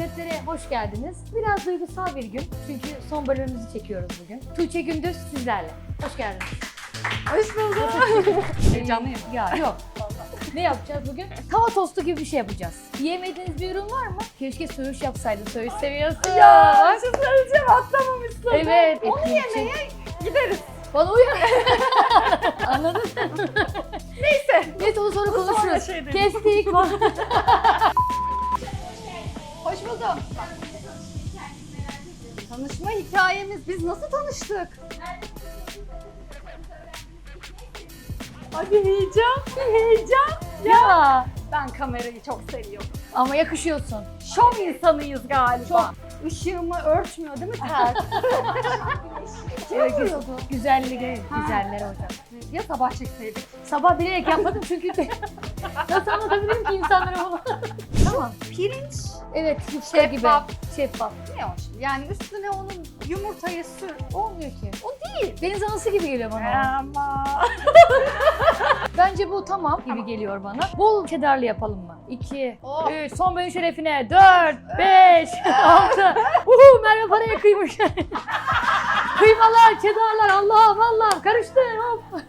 Lezzetlere hoş geldiniz. Biraz duygusal bir gün çünkü son bölümümüzü çekiyoruz bugün. Tuğçe Gündüz sizlerle. Hoş geldiniz. Hoş bulduk. Heyecanlıyım. Ya yok. ne yapacağız bugün? Tava tostu gibi bir şey yapacağız. Yemediğiniz bir ürün var mı? Keşke söğüş yapsaydın. Söğüş seviyorsun. Ya şey söyleyeceğim atlamamışsın. Evet. Onu etli için. yemeye gideriz. Bana uyar. Anladın mı? Neyse. Neyse onu sonra konuşuruz. şey. Kestik. Hoş buldum. Tanışma hikayemiz biz nasıl tanıştık? Hadi heyecan, heyecan. ya. Ben kamerayı çok seviyorum. Ama yakışıyorsun. Şov insanıyız galiba. Işığımı örtmüyor değil mi ter? Evet, Kim güzel, vuruyordu? güzelliği, Ha. güzeller hocam. Ya sabah çekseydik. Sabah bilerek yapmadım çünkü nasıl anlatabilirim ki insanlara bunu? Tamam. Pirinç Evet, yufka gibi. Şeffaf. Şeffaf. ne o şimdi? Yani üstüne onun yumurtayı sür. Olmuyor ki. O değil. Deniz anası gibi geliyor bana. Ama. Bence bu tamam gibi geliyor bana. Bol cheddarlı yapalım mı? 2, Oh. 3, son bölüm şerefine 4, 5, 6. Uhu Merve paraya kıymış. Kıymalar, cheddarlar Allah'ım Allah'ım karıştı hop.